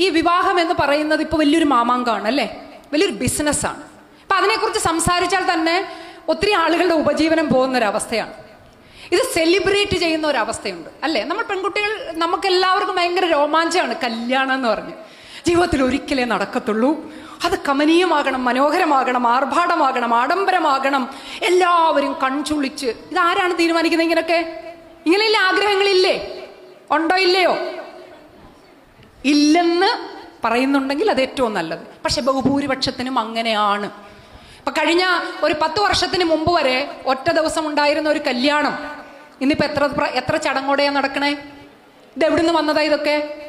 ഈ വിവാഹം എന്ന് പറയുന്നത് ഇപ്പോൾ വലിയൊരു മാമാങ്കമാണ് അല്ലേ? വലിയൊരു ബിസിനസ്സാണ് അപ്പം അതിനെക്കുറിച്ച് സംസാരിച്ചാൽ തന്നെ ഒത്തിരി ആളുകളുടെ ഉപജീവനം പോകുന്ന ഒരു അവസ്ഥയാണ് ഇത് സെലിബ്രേറ്റ് ചെയ്യുന്ന ഒരവസ്ഥയുണ്ട് അല്ലേ? നമ്മൾ പെൺകുട്ടികൾ നമുക്ക് എല്ലാവർക്കും ഭയങ്കര രോമാഞ്ചമാണ് കല്യാണം എന്ന് പറഞ്ഞ്. ജീവിതത്തിൽ ഒരിക്കലേ നടക്കത്തുള്ളൂ. അത് കമനീയമാകണം മനോഹരമാകണം ആർഭാടമാകണം ആഡംബരമാകണം. എല്ലാവരും കൺചുളിച്ച്. ഇതാരാണ് തീരുമാനിക്കുന്നത് ഇങ്ങനൊക്കെ? ഇങ്ങനെയുള്ള ആഗ്രഹങ്ങളില്ലേ? ഉണ്ടോ ഇല്ലയോ? ഇല്ലെന്ന് പറയുന്നുണ്ടെങ്കിൽ അത് ഏറ്റവും നല്ലത്. പക്ഷെ ബഹുഭൂരിപക്ഷത്തിനും അങ്ങനെയാണ്. ഇപ്പൊ കഴിഞ്ഞ ഒരു പത്ത് വർഷത്തിന് മുമ്പ് വരെ ഒറ്റ ദിവസം ഉണ്ടായിരുന്ന ഒരു കല്യാണം. ഇന്നിപ്പോ എത്ര എത്ര ചടങ്ങോടെയാ നടക്കണേ? ഇത് എവിടുന്ന് വന്നതാ ഇതൊക്കെ?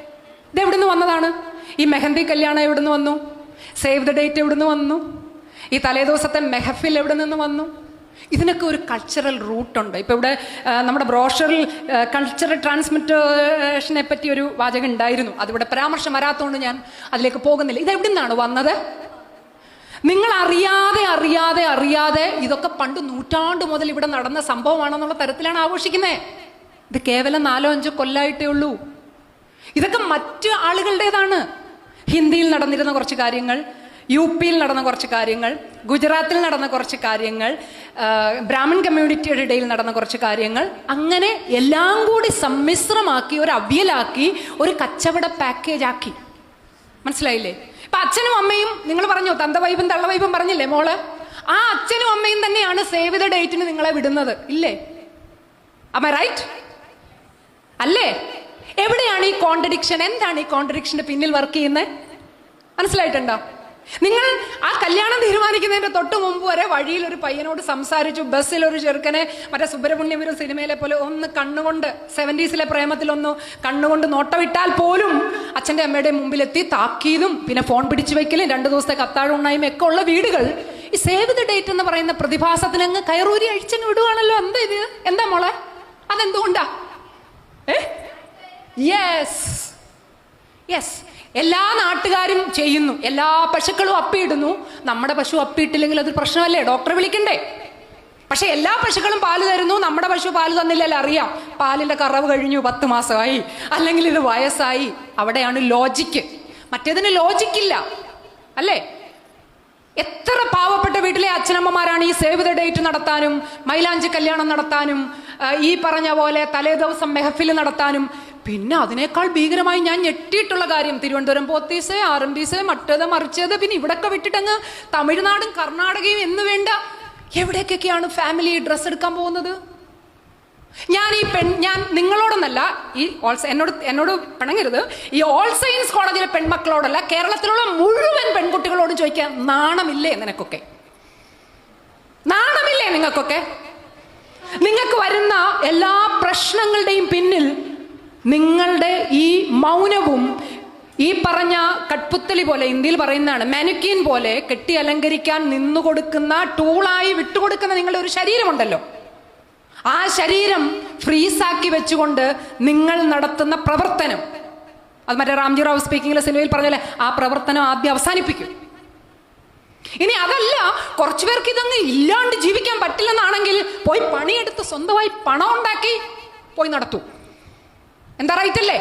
ഇത് എവിടുന്ന് വന്നതാണ്? ഈ മെഹന്തി കല്യാണം എവിടുന്ന് വന്നു? സേവ് ദ ഡേറ്റ് എവിടുന്ന് വന്നു? ഈ തലേദിവസത്തെ മെഹഫിൽ എവിടെ നിന്ന് വന്നു? ഇതിനൊക്കെ ഒരു കൾച്ചറൽ റൂട്ടുണ്ട് ഇപ്പോൾ ഇവിടെ നമ്മുടെ ബ്രോഷറിൽ കൾച്ചറൽ ട്രാൻസ്മിറ്റേഷനെ പറ്റി ഒരു വാചകം ഉണ്ടായിരുന്നു. അതിവിടെ പരാമർശം വരാത്തതുകൊണ്ട് ഞാൻ അതിലേക്ക് പോകുന്നില്ല. ഇത് നിന്നാണ് വന്നത്? നിങ്ങൾ അറിയാതെ അറിയാതെ അറിയാതെ ഇതൊക്കെ പണ്ട് നൂറ്റാണ്ട് മുതൽ ഇവിടെ നടന്ന സംഭവമാണെന്നുള്ള തരത്തിലാണ് ആഘോഷിക്കുന്നത് ഇത് കേവലം നാലോ അഞ്ചോ കൊല്ലായിട്ടേ ഉള്ളൂ. ഇതൊക്കെ മറ്റ് ആളുകളുടേതാണ്. ഹിന്ദിയിൽ നടന്നിരുന്ന കുറച്ച് കാര്യങ്ങൾ യു പിയിൽ നടന്ന കുറച്ച് കാര്യങ്ങൾ ഗുജറാത്തിൽ നടന്ന കുറച്ച് കാര്യങ്ങൾ ബ്രാഹ്മൺ കമ്മ്യൂണിറ്റിയുടെ ഇടയിൽ നടന്ന കുറച്ച് കാര്യങ്ങൾ. അങ്ങനെ എല്ലാം കൂടി സമ്മിശ്രമാക്കി ഒരു അവിയലാക്കി ഒരു കച്ചവട പാക്കേജ് ആക്കി മനസ്സിലായില്ലേ? ഇപ്പൊ അച്ഛനും അമ്മയും നിങ്ങൾ പറഞ്ഞോ തന്തവൈബും തള്ളവൈബും പറഞ്ഞില്ലേ മോൾ? ആ അച്ഛനും അമ്മയും തന്നെയാണ് സേവ് ദ ഡേറ്റിന് നിങ്ങളെ വിടുന്നത്. ഇല്ലേ? അമ്മ റൈറ്റ് അല്ലേ? എവിടെയാണ് ഈ കോൺട്രഡിക്ഷൻ? എന്താണ് ഈ കോൺട്രഡിക്ഷന്റെ പിന്നിൽ വർക്ക് ചെയ്യുന്നത്? മനസ്സിലായിട്ടുണ്ടോ? നിങ്ങൾ ആ കല്യാണം തീരുമാനിക്കുന്നതിന്റെ തൊട്ട് മുമ്പ് വരെ വഴിയിൽ ഒരു പയ്യനോട് സംസാരിച്ചു. ബസ്സിൽ ഒരു ചെറുക്കനെ മറ്റേ സുബ്രഹ്മണ്യപുരം സിനിമയിലെ പോലെ ഒന്ന് കണ്ണുകൊണ്ട് സെവന്റീസിലെ പ്രേമത്തിലൊന്ന് കണ്ണുകൊണ്ട് നോട്ടമിട്ടാൽ പോലും അച്ഛന്റെ അമ്മയുടെ മുമ്പിലെത്തി താക്കീതും പിന്നെ ഫോൺ പിടിച്ചു വെക്കലും രണ്ട് ദിവസത്തെ കത്താഴം ഉണ്ണായ്മ ഒക്കെ ഉള്ള വീടുകൾ. ഈ സേവ് ദ ഡേറ്റ് എന്ന് പറയുന്ന പ്രതിഭാസത്തിന് അങ്ങ് കയറൂരി അഴിച്ചങ്ങ് വിടുവാണല്ലോ. എന്താ ഇത്? എന്താ മോളെ? അതെന്തുകൊണ്ടാ? ഏ? യെസ് യെസ് എല്ലാ നാട്ടുകാരും ചെയ്യുന്നു. എല്ലാ പശുക്കളും അപ്പിയിടുന്നു. നമ്മുടെ പശു അപ്പിയിട്ടില്ലെങ്കിൽ അതൊരു പ്രശ്നമല്ലേ? ഡോക്ടറെ വിളിക്കണ്ടേ? പക്ഷെ എല്ലാ പശുക്കളും പാൽ തരുന്നു. നമ്മുടെ പശു പാൽ തന്നില്ലല്ലോ അറിയാം. പാലിന്റെ കറവ് കഴിഞ്ഞു പത്ത് മാസമായി. അല്ലെങ്കിൽ ഇത് വയസ്സായി. അവിടെയാണ് ലോജിക്ക് മറ്റേതിന് ലോജിക്കില്ല അല്ലേ? എത്ര പാവപ്പെട്ട വീട്ടിലെ അച്ഛനമ്മമാരാണ് ഈ സേവ് ദ ഡേറ്റ് നടത്താനും മൈലാഞ്ചി കല്യാണം നടത്താനും ഈ പറഞ്ഞ പോലെ തലേദിവസം മെഹഫിൽ നടത്താനും പിന്നെ അതിനേക്കാൾ ഭീകരമായി ഞാൻ ഞെട്ടിയിട്ടുള്ള കാര്യം. തിരുവനന്തപുരം പോത്തീസ് ആർ എം ഡിസ് മറ്റേത് മറിച്ചത് പിന്നെ ഇവിടൊക്കെ വിട്ടിട്ടങ്ങ് തമിഴ്നാടും കർണാടകയും എന്ന് വേണ്ട. എവിടേക്കൊക്കെയാണ് ഫാമിലി ഡ്രസ്സ് എടുക്കാൻ പോകുന്നത്? ഞാൻ ഈ പെൺ ഞാൻ നിങ്ങളോടൊന്നല്ല ഈ ഓൾസ എന്നോട് എന്നോട് പിണങ്ങരുത്. ഈ ഓൾ സയൻസ് കോളേജിലെ പെൺമക്കളോടല്ല കേരളത്തിലുള്ള മുഴുവൻ പെൺകുട്ടികളോടും ചോദിക്കാൻ നാണമില്ലേ നിനക്കൊക്കെ? നാണമില്ലേ നിങ്ങൾക്കൊക്കെ? നിങ്ങൾക്ക് വരുന്ന എല്ലാ പ്രശ്നങ്ങളുടെയും പിന്നിൽ നിങ്ങളുടെ ഈ മൗനവും ഈ പറഞ്ഞ കട്പുത്തലി പോലെ ഇന്ത്യയിൽ പറയുന്നതാണ് മാനുക്കീൻ പോലെ കെട്ടി അലങ്കരിക്കാൻ നിന്നുകൊടുക്കുന്ന ടൂളായി വിട്ടുകൊടുക്കുന്ന നിങ്ങളുടെ ഒരു ശരീരമുണ്ടല്ലോ. ആ ശരീരം ഫ്രീസാക്കി വെച്ചുകൊണ്ട് നിങ്ങൾ നടത്തുന്ന പ്രവർത്തനം. അത് മറ്റേ റാംജി റാവു സ്പീക്കിംഗിലെ സിനിമയിൽ പറഞ്ഞാൽ ആ പ്രവർത്തനം ആദ്യം അവസാനിപ്പിക്കും. ഇനി അതല്ല കുറച്ചു പേർക്ക് ഇതങ്ങ് ഇല്ലാണ്ട് ജീവിക്കാൻ പറ്റില്ലെന്നാണെങ്കിൽ പോയി പണിയെടുത്ത് സ്വന്തമായി പണം ഉണ്ടാക്കി പോയി നടത്തൂ. എന്താ റൈറ്റ് അല്ലേ?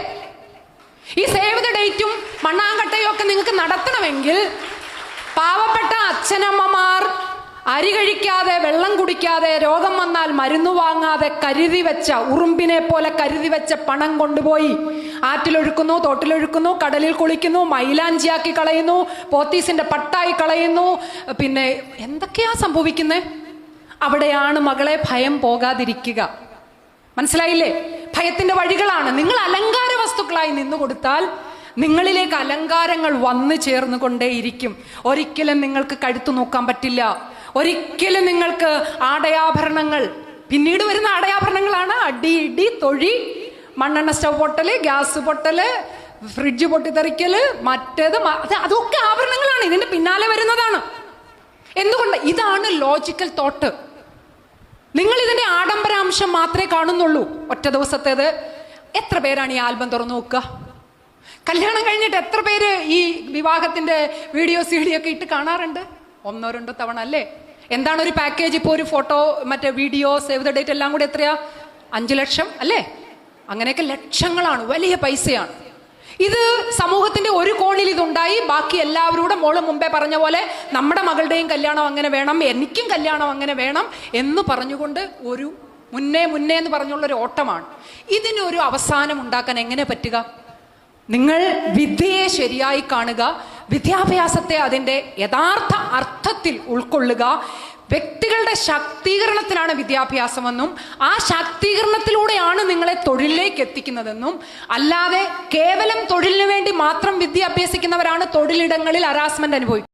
ഈ സേവ് ദ ഡേറ്റും മണ്ണാങ്കട്ടയും ഒക്കെ നിങ്ങൾക്ക് നടത്തണമെങ്കിൽ പാവപ്പെട്ട അച്ഛനമ്മമാർ അരി കഴിക്കാതെ വെള്ളം കുടിക്കാതെ രോഗം വന്നാൽ മരുന്ന് വാങ്ങാതെ കരുതി വെച്ച ഉറുമ്പിനെ പോലെ കരുതി വെച്ച പണം കൊണ്ടുപോയി ആറ്റിലൊഴുക്കുന്നു തോട്ടിലൊഴുക്കുന്നു കടലിൽ കുളിക്കുന്നു മൈലാഞ്ചിയാക്കി കളയുന്നു പോത്തീസിന്റെ പട്ടായി കളയുന്നു. പിന്നെ എന്തൊക്കെയാ സംഭവിക്കുന്നത് അവിടെയാണ് മകളെ ഭയം പോകാതിരിക്കുക. മനസ്സിലായില്ലേ? ഭയത്തിന്റെ വഴികളാണ്. നിങ്ങൾ അലങ്കാര വസ്തുക്കളായി നിന്നു കൊടുത്താൽ നിങ്ങളിലേക്ക് അലങ്കാരങ്ങൾ വന്നു ചേർന്നുകൊണ്ടേയിരിക്കും. ഒരിക്കലും നിങ്ങൾക്ക് കഴുത്തു നോക്കാൻ പറ്റില്ല. ഒരിക്കലും നിങ്ങൾക്ക് ആടയാഭരണങ്ങൾ പിന്നീട് വരുന്ന ആടയാഭരണങ്ങളാണ് അടി ഇടി തൊഴി മണ്ണെണ്ണ സ്റ്റവ് പൊട്ടൽ ഗ്യാസ് പൊട്ടൽ ഫ്രിഡ്ജ് പൊട്ടിത്തെറിക്കൽ മറ്റേത് അതൊക്കെ ആഭരണങ്ങളാണ്. ഇതിന്റെ പിന്നാലെ വരുന്നതാണ്. എന്തുകൊണ്ട്? ഇതാണ് ലോജിക്കൽ തോട്ട്. നിങ്ങൾ ഇതിന്റെ ആഡംബരാംശം മാത്രമേ കാണുന്നുള്ളൂ. ഒറ്റ ദിവസത്തേത്. എത്ര പേരാണ് ഈ ആൽബം തുറന്നു നോക്കുക? കല്യാണം കഴിഞ്ഞിട്ട് എത്ര പേര് ഈ വിവാഹത്തിന്റെ വീഡിയോ സി ഒക്കെ ഇട്ട് കാണാറുണ്ട്? ഒന്നോ രണ്ടോ തവണ അല്ലേ? എന്താണ് ഒരു പാക്കേജ് ഇപ്പോൾ ഒരു ഫോട്ടോ മറ്റേ വീഡിയോ സേവ് ദ ഡേറ്റ് എല്ലാം കൂടി എത്രയാ? അഞ്ചു ലക്ഷം അല്ലേ? അങ്ങനെയൊക്കെ ലക്ഷങ്ങളാണ് വലിയ പൈസയാണ്. ഇത് സമൂഹത്തിന്റെ ഒരു കോണിൽ ഇതുണ്ടായി. ബാക്കി എല്ലാവരോടും മോൾ മുമ്പേ പറഞ്ഞ പോലെ നമ്മുടെ മകളുടെയും കല്യാണം അങ്ങനെ വേണം എനിക്കും കല്യാണം അങ്ങനെ വേണം എന്ന് പറഞ്ഞുകൊണ്ട് ഒരു മുന്നേ മുന്നേ എന്ന് പറഞ്ഞുള്ളൊരു ഓട്ടമാണ്. ഇതിനൊരു അവസാനം ഉണ്ടാക്കാൻ എങ്ങനെ പറ്റുക? നിങ്ങൾ വിദ്യയെ ശരിയായി കാണുക വിദ്യാഭ്യാസത്തെ അതിന്റെ യഥാർത്ഥ അർത്ഥത്തിൽ ഉൾക്കൊള്ളുക വ്യക്തികളുടെ ശാക്തീകരണത്തിനാണ് വിദ്യാഭ്യാസമെന്നും ആ ശാക്തീകരണത്തിലൂടെയാണ് നിങ്ങളെ തൊഴിലിലേക്ക് എത്തിക്കുന്നതെന്നും. അല്ലാതെ കേവലം തൊഴിലിനു വേണ്ടി മാത്രം വിദ്യ അഭ്യസിക്കുന്നവരാണ് തൊഴിലിടങ്ങളിൽ ഹരാസ്മെന്റ് അനുഭവിക്കുന്നത്.